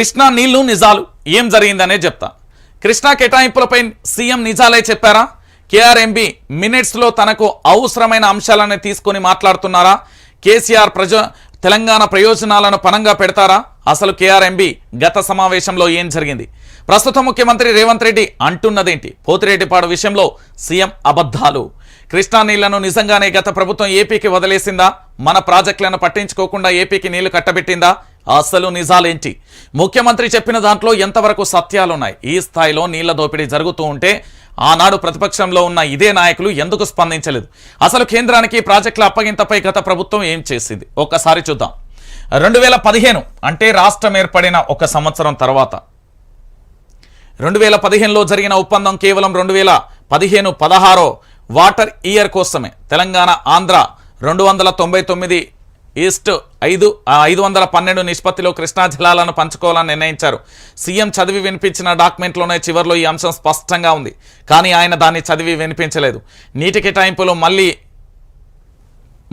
కృష్ణా నీళ్ళు నిజాలు ఏం జరిగిందనే చెప్తా. కృష్ణా కేటాయింపులపై సీఎం నిజాలే చెప్పారా? కేఆర్ఎంబి మినిట్స్లో తనకు అవసరమైన అంశాలను తీసుకొని మాట్లాడుతున్నారా? కేసీఆర్ ప్రజ తెలంగాణ ప్రయోజనాలను పనంగా పెడతారా? అసలు కేఆర్ఎంబి గత సమావేశంలో ఏం జరిగింది? ప్రస్తుత ముఖ్యమంత్రి రేవంత్ రెడ్డి అంటున్నదేంటి? పోతిరెడ్డిపాడు విషయంలో సీఎం అబద్ధాలు. కృష్ణా నీళ్ళను నిజంగానే గత ప్రభుత్వం ఏపీకి వదిలేసిందా? మన ప్రాజెక్టులను పట్టించుకోకుండా ఏపీకి నీళ్ళు కట్టబెట్టిందా? అసలు నిజాలేంటి? ముఖ్యమంత్రి చెప్పిన దాంట్లో ఎంతవరకు సత్యాలున్నాయి? ఈ స్థాయిలో నీళ్ళ దోపిడీ జరుగుతూ ఉంటే ఆనాడు ప్రతిపక్షంలో ఉన్న ఇదే నాయకులు ఎందుకు స్పందించలేదు? అసలు కేంద్రానికి ప్రాజెక్టుల అప్పగింతపై గత ప్రభుత్వం ఏం చేసింది? ఒక్కసారి చూద్దాం. రెండు వేల పదిహేను అంటే రాష్ట్రం ఏర్పడిన ఒక సంవత్సరం తర్వాత. రెండు వేల పదిహేనులో జరిగిన ఒప్పందం కేవలం రెండు వేల పదిహేను పదహారో వాటర్ ఇయర్ కోసమే. తెలంగాణ ఆంధ్ర రెండు వందల తొంభై తొమ్మిది ఈస్ట్ ఐదు ఐదు వందల పన్నెండు నిష్పత్తిలో కృష్ణా జిల్లాలను పంచుకోవాలని నిర్ణయించారు. సీఎం చదివి వినిపించిన డాక్యుమెంట్లోనే చివరిలో ఈ అంశం స్పష్టంగా ఉంది. కానీ ఆయన దాన్ని చదివి వినిపించలేదు. నీటి కేటాయింపులు మళ్ళీ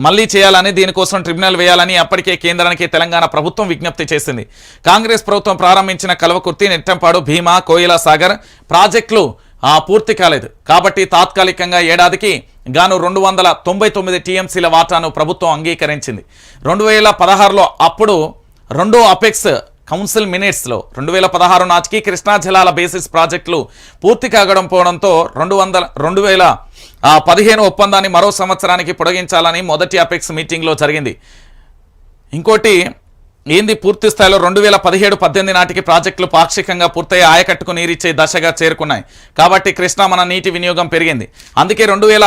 మళ్ళీ చేయాలని దీనికోసం ట్రిబ్యునల్ వేయాలని అప్పటికే కేంద్రానికి తెలంగాణ ప్రభుత్వం విజ్ఞప్తి చేసింది. కాంగ్రెస్ ప్రభుత్వం ప్రారంభించిన కల్వకుర్తి నెట్టంపాడు భీమా కోయిలా సాగర్ ప్రాజెక్టులు పూర్తి కాలేదు. కాబట్టి తాత్కాలికంగా ఏడాదికి గాను రెండు వందల తొంభై తొమ్మిది టీఎంసీల వాటాను ప్రభుత్వం అంగీకరించింది. రెండు వేల పదహారులో అప్పుడు రెండో అపెక్స్ కౌన్సిల్ మినిట్స్లో రెండు వేల పదహారు నాటికి కృష్ణా జలాల బేసిస్ ప్రాజెక్టులు పూర్తి కాగడం పోవడంతో రెండు వందల రెండు వేల పదిహేను ఒప్పందాన్ని మరో సంవత్సరానికి పొడిగించాలని మొదటి అపెక్స్ మీటింగ్లో జరిగింది. ఇంకోటి ఏంది పూర్తి స్థాయిలో రెండు వేల పదిహేడు పద్దెనిమిది నాటికి ప్రాజెక్టులు పాక్షికంగా పూర్తయి ఆయకట్టుకు నీరిచ్చే దశగా చేరుకున్నాయి. కాబట్టి కృష్ణా మన నీటి వినియోగం పెరిగింది. అందుకే రెండు వేల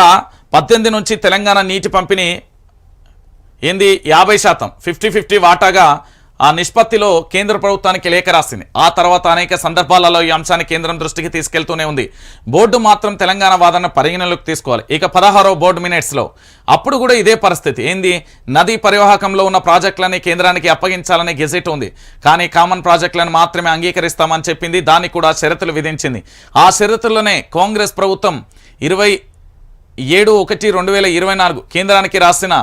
పద్దెనిమిది నుంచి తెలంగాణ నీటి పంపిణీ ఏంది? యాభై శాతం ఫిఫ్టీ ఫిఫ్టీ వాటాగా ఆ నిష్పత్తిలో కేంద్ర ప్రభుత్వానికి లేఖ రాసింది. ఆ తర్వాత అనేక సందర్భాలలో ఈ అంశాన్ని కేంద్రం దృష్టికి తీసుకెళ్తూనే ఉంది. బోర్డు మాత్రం తెలంగాణ వాదన పరిగణలోకి తీసుకోవాలి. ఇక పదహారో బోర్డు మినిట్స్లో. అప్పుడు కూడా ఇదే పరిస్థితి. ఏంది? నదీ పరివాహకంలో ఉన్న ప్రాజెక్టులని కేంద్రానికి అప్పగించాలనే గెజెట్ ఉంది. కానీ కామన్ ప్రాజెక్టులను మాత్రమే అంగీకరిస్తామని చెప్పింది. దానికి కూడా షరతులు విధించింది. ఆ షరతుల్లోనే కాంగ్రెస్ ప్రభుత్వం ఇరవై ఏడు ఒకటి రెండు వేల ఇరవై నాలుగు కేంద్రానికి రాసిన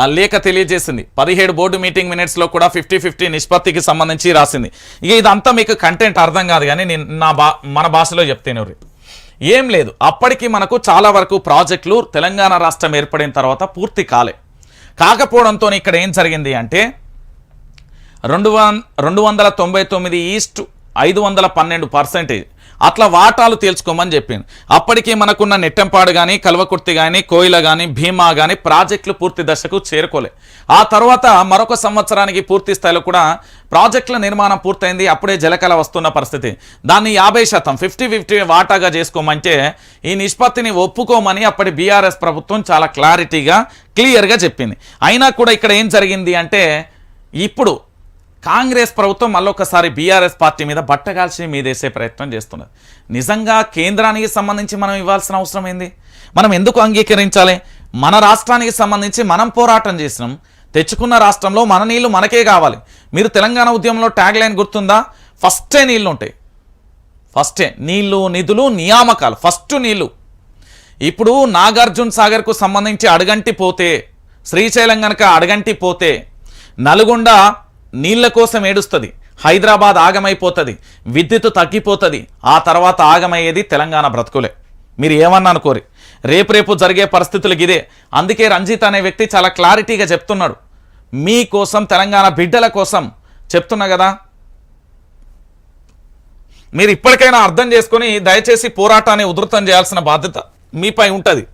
ఆ లేఖ తెలియజేసింది. పదిహేడు బోర్డు మీటింగ్ మినిట్స్లో కూడా ఫిఫ్టీ ఫిఫ్టీ నిష్పత్తికి సంబంధించి రాసింది. ఇక ఇదంతా మీకు కంటెంట్ అర్థం కాదు కానీ నేను నా బా మన భాషలో చెప్తేనే ఏం లేదు. అప్పటికి మనకు చాలా వరకు ప్రాజెక్టులు తెలంగాణ రాష్ట్రం ఏర్పడిన తర్వాత పూర్తి కాలే. కాకపోవడంతో ఇక్కడ ఏం జరిగింది అంటే రెండు వన్ రెండు వందల తొంభై తొమ్మిది ఈస్ట్ ఐదు వందల పన్నెండు పర్సెంటేజ్. అట్లా వాటాలు తేల్చుకోమని చెప్పింది. అప్పటికి మనకున్న నెట్టంపాడు కానీ కల్వకుర్తి కానీ కోయిల కానీ భీమా కానీ ప్రాజెక్టులు పూర్తి దశకు చేరుకోలే. ఆ తర్వాత మరొక సంవత్సరానికి పూర్తి స్థాయిలో కూడా ప్రాజెక్టుల నిర్మాణం పూర్తయింది. అప్పుడే జలకళ వస్తున్న పరిస్థితి. దాన్ని యాభై శాతం ఫిఫ్టీ ఫిఫ్టీ వాటాగా చేసుకోమంటే ఈ నిష్పత్తిని ఒప్పుకోమని అప్పటి బీఆర్ఎస్ ప్రభుత్వం చాలా క్లారిటీగా క్లియర్గా చెప్పింది. అయినా కూడా ఇక్కడ ఏం జరిగింది అంటే ఇప్పుడు కాంగ్రెస్ ప్రభుత్వం మళ్ళొకసారి బీఆర్ఎస్ పార్టీ మీద బట్టగాల్చి మీదేసే ప్రయత్నం చేస్తున్నది. నిజంగా కేంద్రానికి సంబంధించి మనం ఇవ్వాల్సిన అవసరం ఏంది? మనం ఎందుకు అంగీకరించాలి? మన రాష్ట్రానికి సంబంధించి మనం పోరాటం చేసినాం. తెచ్చుకున్న రాష్ట్రంలో మన నీళ్ళు మనకే కావాలి. మీరు తెలంగాణ ఉద్యమంలో ట్యాగ్ లైన్ గుర్తుందా? ఫస్టే నీళ్ళు ఉంటాయి ఫస్టే నీళ్ళు నిధులు నియామకాలు. ఫస్ట్ నీళ్ళు. ఇప్పుడు నాగార్జున సాగర్కు సంబంధించి అడగంటి పోతే శ్రీశైలం కనుక అడగంటి పోతే నల్గొండ నీళ్ళ కోసం ఏడుస్తుంది. హైదరాబాద్ ఆగమైపోతుంది. విద్యుత్ తగ్గిపోతుంది. ఆ తర్వాత ఆగమయ్యేది తెలంగాణ బ్రతుకులే. మీరు ఏమన్నా అనుకోరి. రేపు రేపు జరిగే పరిస్థితులకు ఇదే. అందుకే రంజిత్ అనే వ్యక్తి చాలా క్లారిటీగా చెప్తున్నాడు. మీ కోసం తెలంగాణ బిడ్డల కోసం చెప్తున్నా కదా. మీరు ఇప్పటికైనా అర్థం చేసుకొని దయచేసి పోరాటాన్ని ఉధృతం చేయాల్సిన బాధ్యత మీపై ఉంటుంది.